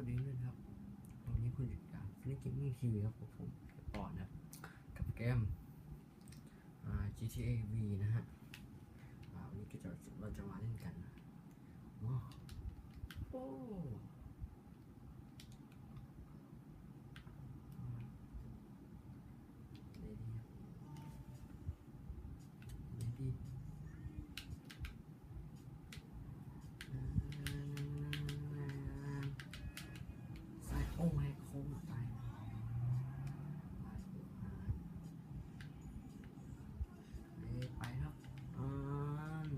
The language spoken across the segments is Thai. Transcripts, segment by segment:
วัสดีด้วยนะครับ วันนี้คุณอยู่กับฟินิกเกมมิ่งทีวีครับผมผมปอดนะ กับเกมอ่า GTA V นะฮะอ่าวันนี้ก็จะเราจะมาเล่นกันนะว้าโอ้เลดี้เลดี้ใส่โอ้ยโค้งตายเอ้ยไปครับอ่าน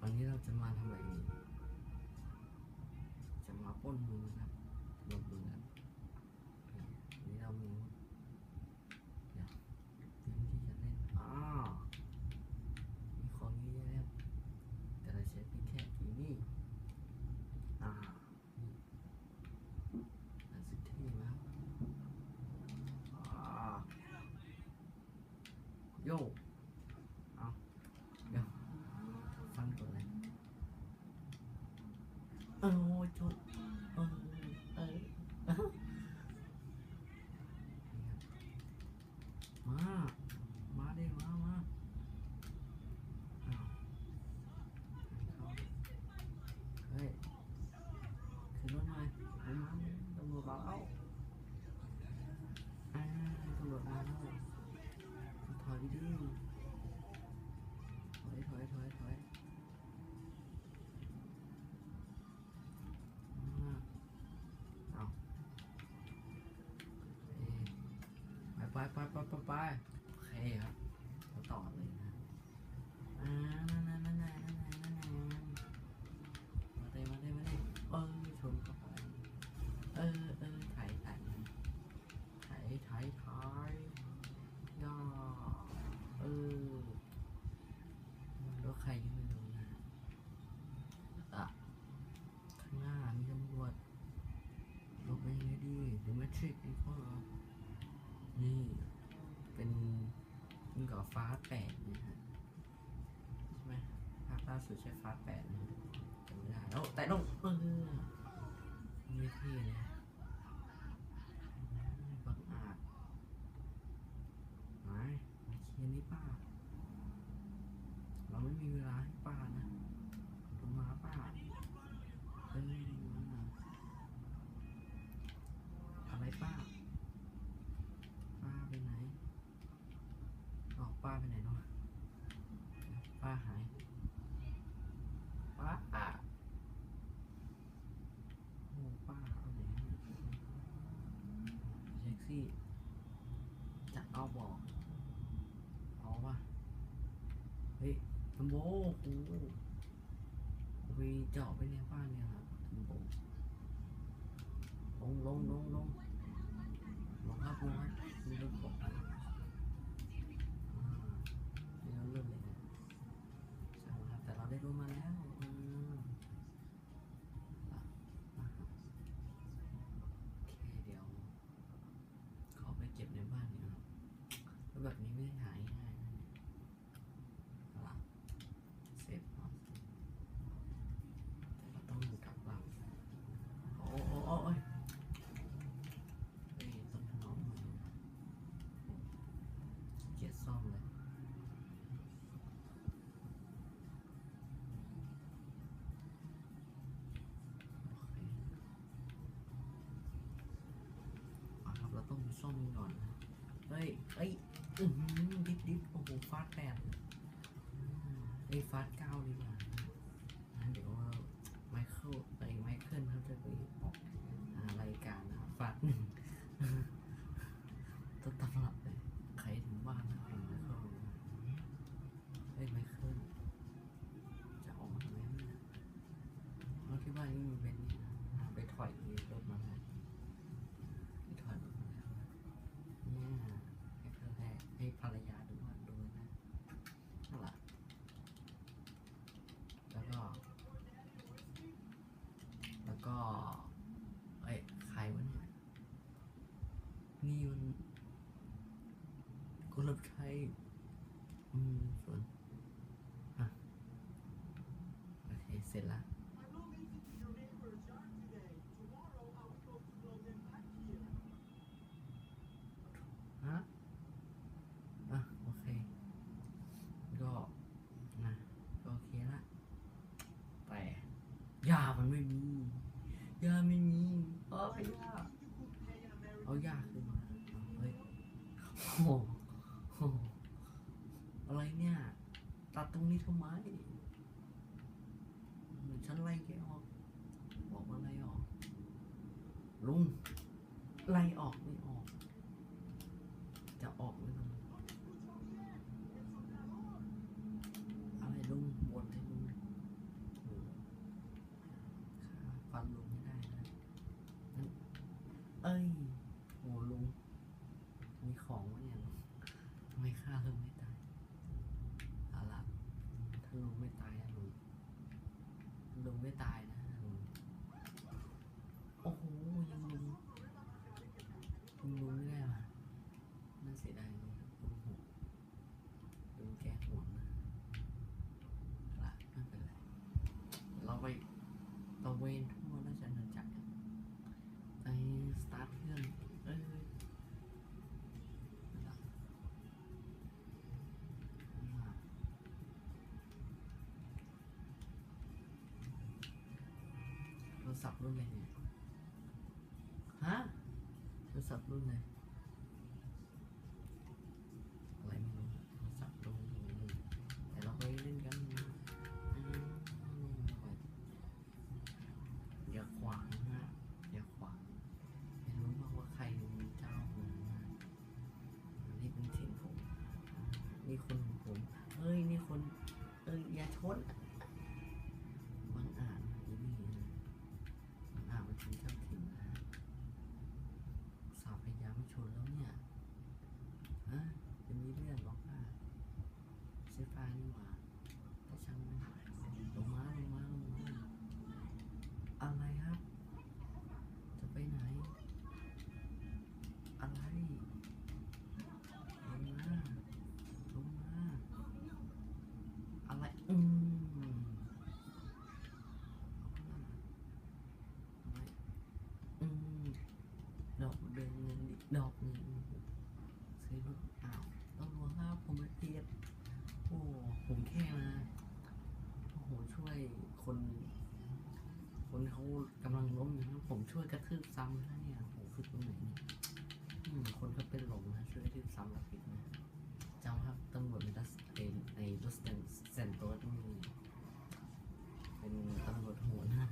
วันนี้เรา จะมาทำอะไรนี่จะมาป้นมือครับลงเมืองครับวันนี้เรามีเดี๋ยวเตรียมที่จะเล่นอ้าวมีของเยอะแยะแล้วแต่เราใช้พีแค่กี่นี่อ่านี่อันสุดที่แล้วอ่าโย่เอาเดี๋ยวฟังก่อนเลยเออโอ้ยจบเออเออเออมา มาดิมา มาอ้าวเข้าเฮ้ยขึ้นรถหน่อยขึ้นมาตำรวจมาแล้วอ่าตำรวจมาแล้วถอยดิถอยถอยถอยถอยอ่าเอาเอ้ย ไปไปไปไปไปไปโอเคครับ สุดใช้ฟ้าแปดนะจำไม่ได้แล้วแต่ต้องเออไม่เท่เลยบังอาจไหนมาเคลียร์นี่ป้า เราไม่มีเวลาให้ป้านะลงมาป้าเอ้ยมาอะไรป้า ป้าไปไหนออกป้าไปไหนเนาะป้าหาย ป้าโอ้ป้าเอาไหนแท็กซี่ จะเอา บอกเอาปะเฮ้ยทัมโบโอ้โหไปเจาะไปในบ้านเนี่ยครับทัมโบลงลงลงลงลง แบบนี้ไม่ได้หายง่ายนะเนี่อาล่ะเซฟเนาะแต่เราต้องกลับบ้านโอ้โอ้โอ้ยเฮ้ยต้องถนอมหน่อยเกียดซ่อมเลยเราต้องซ่อมก่อนนะเฮ้ยเฮ้ย ดิบดิบโอ้โหฟาดแปดไอ้ฟาดเก้าดีกว่านะเดี๋ยวไมเคิลไปไมเคิลเขาจะไปออกอ่ารายการนะฟาดหนึ่งต้นตำรับเลย ใครถึงบ้านนะเห็นไมเคิลเฮ้ยไมเคิลจะออกมาทำไมเนี่ยเราที่บ้านนี่มีเบนซ์นี่นะอ่าไปถอยรถมาเลยไปถอยรถมาแล้ว เนี่ยให้เธอให้ให้ภรรยาดูว่าดูนะนั่นแหละแล้วก็ แล้วก็ เอ้ยใครวะเนี่ย นี่มันกุ หลาบใครอืมส่วนอะโอเคเสร็จละ I'm moving to your neighbor's yard today. ยามันไม่มียาไม่มีเออยาเอายาขึ้นมาเฮ้ยโอ้โหโอ้โหอะไรเนี่ย ตัดตรงนี้ทำไมเหมือนฉันไล่แกออก บอกว่าไล่ออก ลุง ไล่ออก ศัพท์รุ่นอะไรเนี่ยฮะโทรศัพท์รุ่นอะไรอะไร เพียดโอ้ผมแค่มาโอ้โหช่วยคน คนเขากำลังล้มอยู่นะผมช่วยกระทืบซ้ำนะเนี่ยโอ้โหคือตรงไหนเนี่ยอืมคนก็เป็นหลงนะช่วยกระทืบซ้ำแบบผิดนะจำครับตำรวจในดัสในในดัสเซนเซนโตสนี่เป็นตำรวจโหดนะ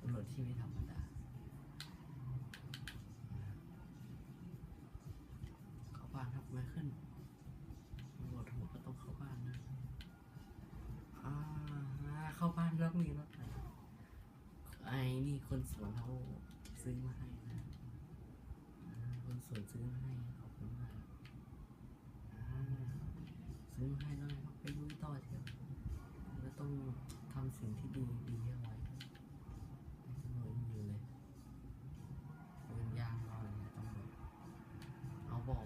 ตำรวจที่ไม่ธรรมดาเขาบ้านครับไมเคิลตำรวจโหดก็ต้องเข้าบ้านนะอ่าเข้าบ้านแล้วมีรถไหมไอ้นี่คนส วนเขาซื้อมาให้นะคนสวนซื้อมาให้ขอบคุณมากซื้อมาให้แล้วเรับไปลุยต่อเถอะแล้วต้องทำสิ่งที่ดีดีเอาไว้ให้ตำรวจยังอยู่เลยปืนยางรอเลยนะตำรวจ เอาบอ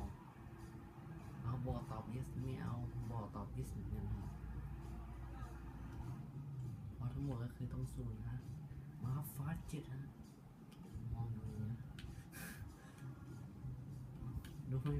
เอาบอตอบ yes ไม่เอาบอตอบ yes เหมือนกันครับเพราะทั้งหมดก็คือต้องสูนฮะมาฟาดจิตฮะมองดูนะ ดู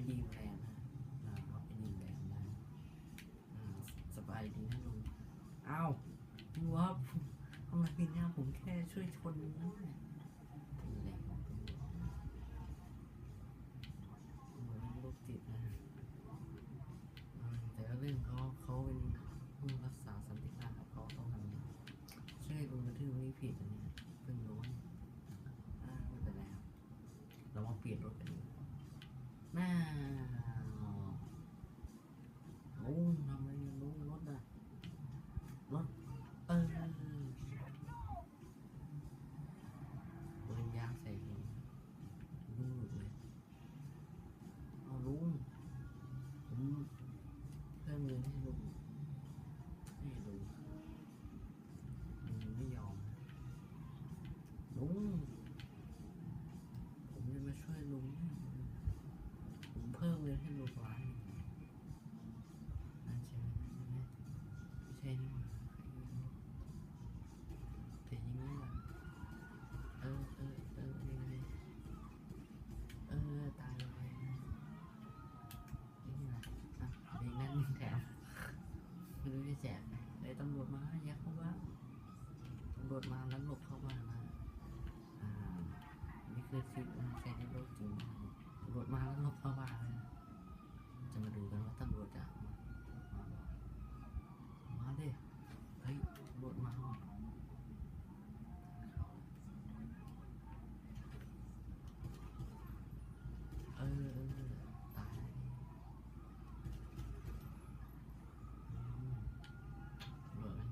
เขาไปดีแลนนะอ่าเขาไปดีแลนด์นะอ่าสบายดีนะลุงอ้าวดูครับทำไมพี่นี่ยผมแค่ช่วยชนนั่นแหละแหล่งของตำรวจนะเหมือนโรคจิตนะอืมแต่ว่าเรื่องเขาเขาเป็นผู้รักษาสันติภาพครับเขาต้องทำช่วยลงบันทึกนี้ผิดอันเนี้ยเพิ่งรู้เนี่ยอ่าไม่เป็นไรครับเรามาเปลี่ยนรถกันดีกว่า น่ นี่คือสิ่งใช้ในโลกจริงตำรวจมาแล้วหลบเข้าบ้าเลยจะมาดูกันว่าตำรวจจะมามาบอกมาดิเฮ้ยตำรวจมาว่ะเออเออตายแล้วนี่อืมตำรวจแม่ง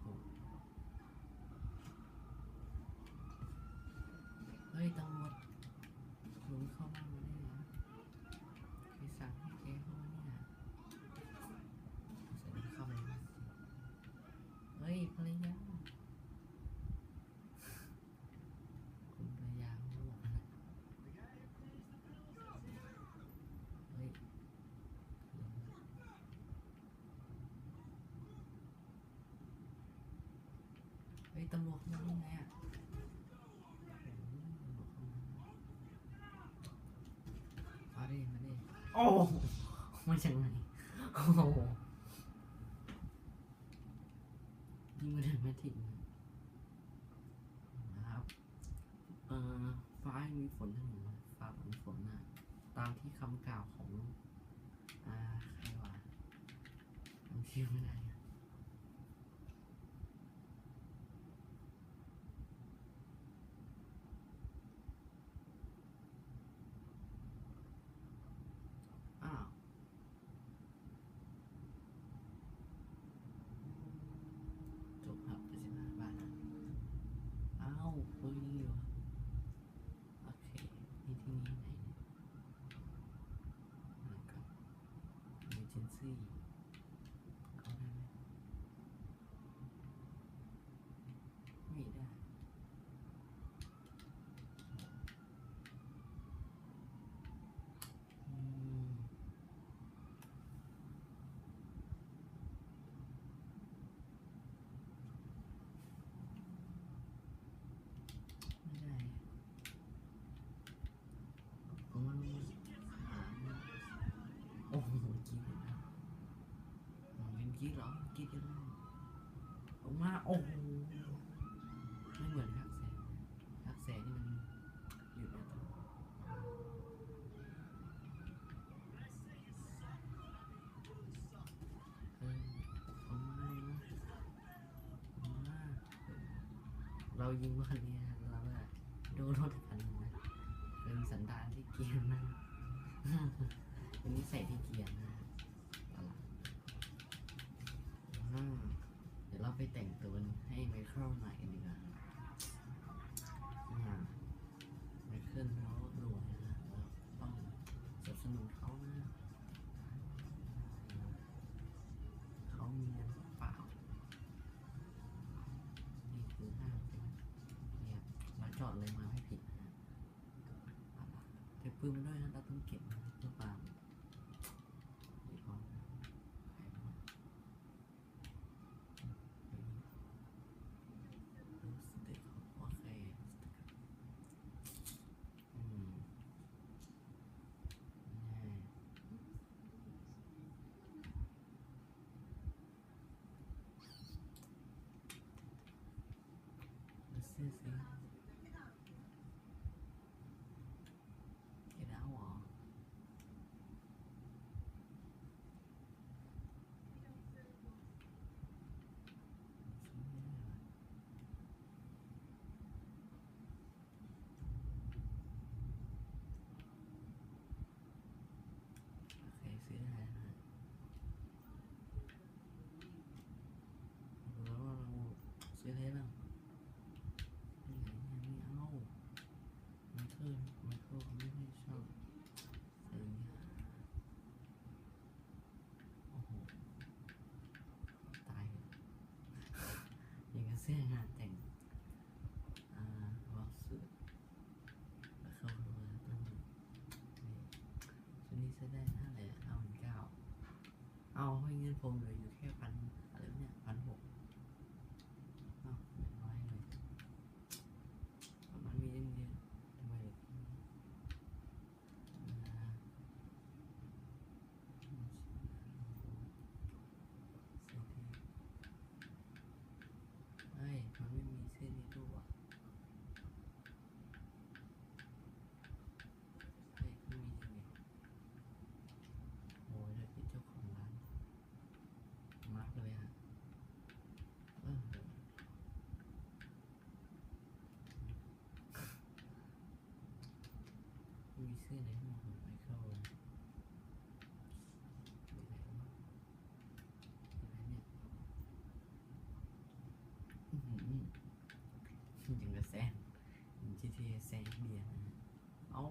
โหดเฮ้ยตำรวจหลุมเข้าบ้านมาได้เหรอใครสั่งให้แกเข้ามาเนี่ยใส่เข้าไปในบ้านสิเฮ้ยภ รรยาคุณภรรยาเขาบอกนะเฮ้ยเฮ้ยตำรวจเข้ามาได้ไงอะมาดิมาดิโอ้มาจากไหนโอ้ โหยิงมาถึงแมทริกนะครับเอ่อฟ้ามีฝนถนนฟ้าฝนฝนนะตามที่คำกล่าวของ อ่า ใครวะจำชื่อไม่ได้อะอ้าว จบครับไปสิบห้าบาทนะอ้าวเฮ้ยนี่เหรอโอเค นี่ที่นี่ไหนเนี่ยนะครับ emergency เข้าได้ไหมไม่ได้ อืม ไม่ได้ผมว่ามันหาโอ้โหกรีดเลยนะมันเป็น กรีดเหรอกรีดยังไงออกมาโอ้โหไม่เหมือนฮักแสงฮักแสนี่มันหยุดนะเออเอามาเลยนะเอาเรายิงว่าคันนี้นะเราอะดูรถคันนะเป็นสันดานที่เกียนนะเป็นนิสัยที่เกียนนะตลาดอ่าเดี๋ยวเรา ไปแต่งตัวให้ไมเคิลหน่อยกันดีกว่าอ่ไมเคิลเขารวยนะเราต้องสนับสนุนเขานะเขามีเงินเปล่านี่คือห้างเนี่ยมาจอดเลยมาไม่ผิดนะเอาล่ะเก็บปืนมาด้วยนะเราต้องเก็บนะเพื่อความเดี๋ยวก่อนนะใครวะเฮ้ยรู้สึกเด็กโอเคอืมแน่ ดู สื้องานแต่งวอล์กสูเข้ารัวต้องชุดนี้จะได้เท่าไรเอาเก้าเอาให้เงินผมเหลืออยู่แค่พันีเสื้อในห้องไม่เข้าเลยถึงกระแซงจีทีแซงเบียร์นะเอ้า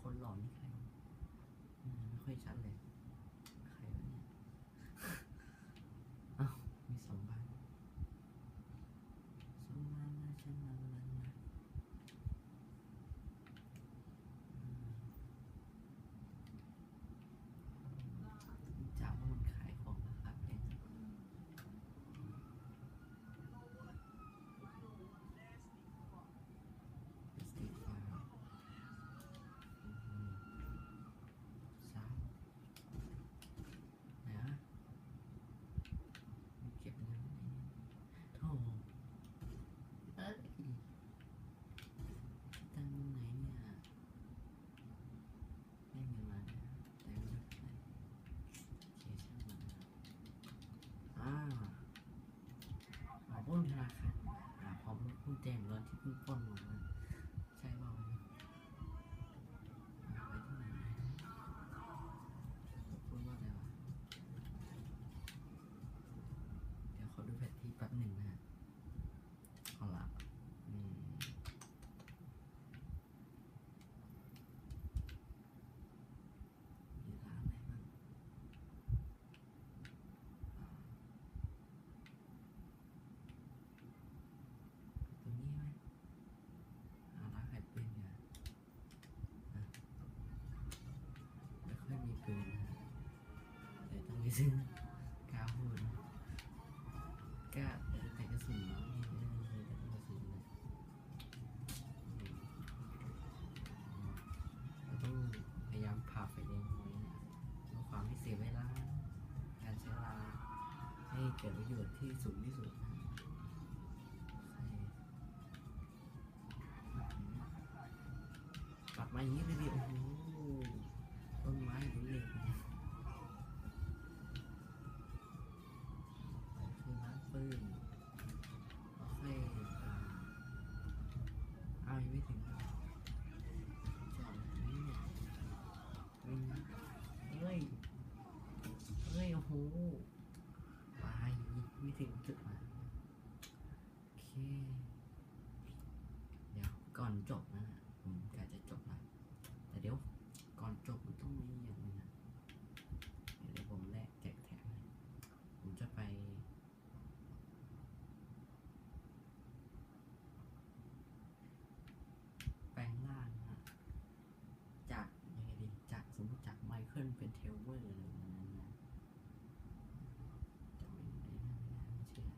คนหล่อนี่ใครไม่ค่อยชัดเลย ปุ้นธนาคารอ่าพร้อมปุ้นเต็มรถที่เพิ่งปล้นมา เกินแต่ต้องไปซื้อกาวพูดก็แต่กระสุนเนาะนี่เออแต่กระสุนเราต้องพยายามผ่าไฟแดงไว้นะเพื่อความที่เสียเวลาการใช้เวลาให้เกิดประโยชน์ที่สูงที่สุดนะ เคยมนเป็นเทลเวอร์อะไรประมาณนั้นนะจำไม่ได้นไม่ได้ไม่เชื่อ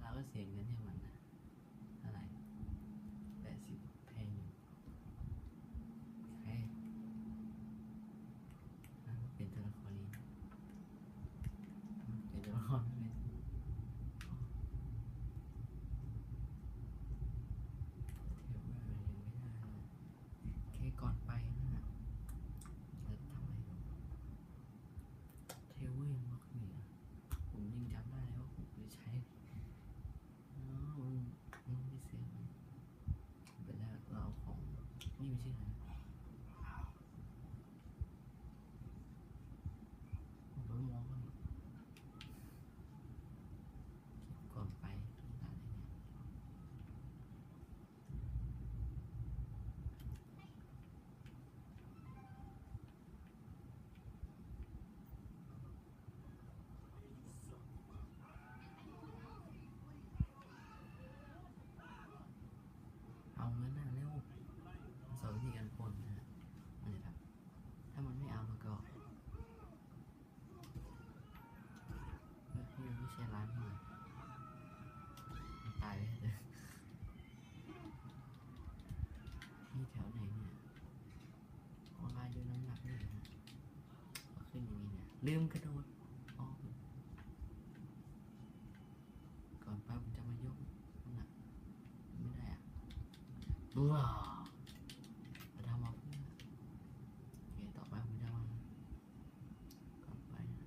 เราก็เสียเงินให้มัน ลืมกระโดดออกก่อนไปผมจะมายกน้ำหนักไม่ได้อะว้าวจะทำมาเพื่อโอเคต่อไปผมจะมาก่อนไปนะ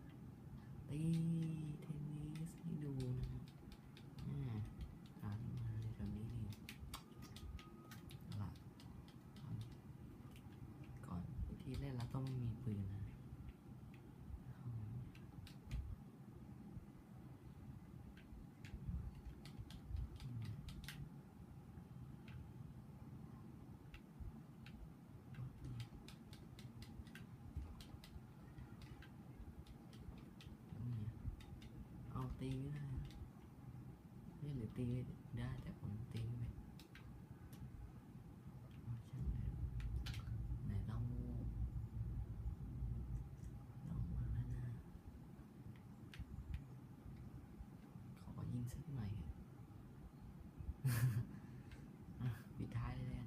ตีเทนนิสให้ดูนะครับอ่าอ่านมาในตรงนี้นี่ละก่อนวิธีเล่นเราต้องไม่มีปืนนะ เอา ตีไม่ได้เล่นหรือตีได้แต่ผมตีไม่เป็นไหนลองลองมาแล้วนะขอยิงสักหน่อยปิดท้ายเลยนะ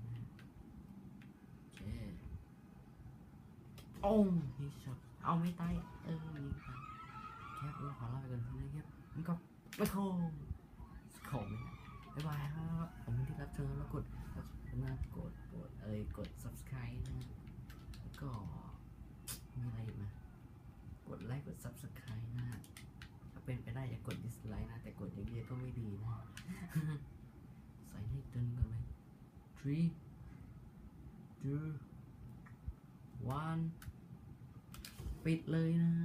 โอเคโอ้ยช็อตเอาไม่ตายเออยิงไปครับเราขอลาไปก่อนนะครับ มันก็ไม่โคสโคมนะบ๊ายบายครับผมที่รับชมแล้วกดนะกดกดเอ้ยกด subscribe นะแล้วก็มีอะไรอีกไหมกดไลค์กด subscribe นะถ้าเป็นไปได้อย่ากด dislike นะ แต่กดเยอะๆก็ไม่ดีนะ ใส่ให้ตึงกันไหม three two one ปิดเลยนะ